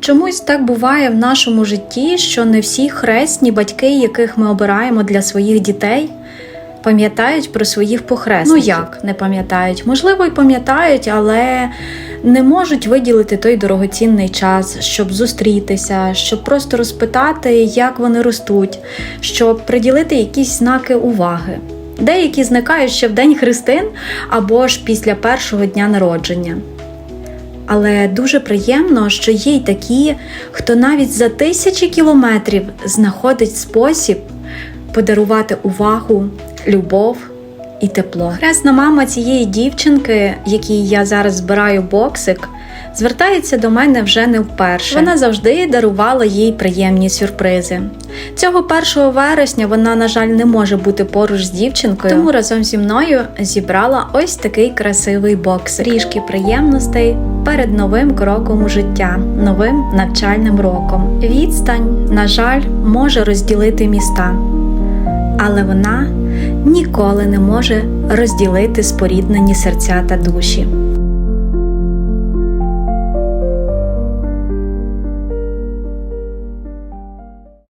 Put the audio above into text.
Чомусь так буває в нашому житті, що не всі хресні батьки, яких ми обираємо для своїх дітей, пам'ятають про своїх похресників. Ну як не пам'ятають? Можливо, й пам'ятають, але не можуть виділити той дорогоцінний час, щоб зустрітися, щоб просто розпитати, як вони ростуть, щоб приділити якісь знаки уваги. Деякі зникають ще в день Христин або ж після першого дня народження. Але дуже приємно, що є й такі, хто навіть за тисячі кілометрів знаходить спосіб подарувати увагу, любов і тепло. Хресна мама цієї дівчинки, якій я зараз збираю боксик, звертається до мене вже не вперше. Вона завжди дарувала їй приємні сюрпризи. Цього 1 вересня вона, на жаль, не може бути поруч з дівчинкою, тому разом зі мною зібрала ось такий красивий боксик. Трішки приємностей перед новим кроком у життя, новим навчальним роком. Відстань, на жаль, може розділити міста, але вона ніколи не може розділити споріднені серця та душі.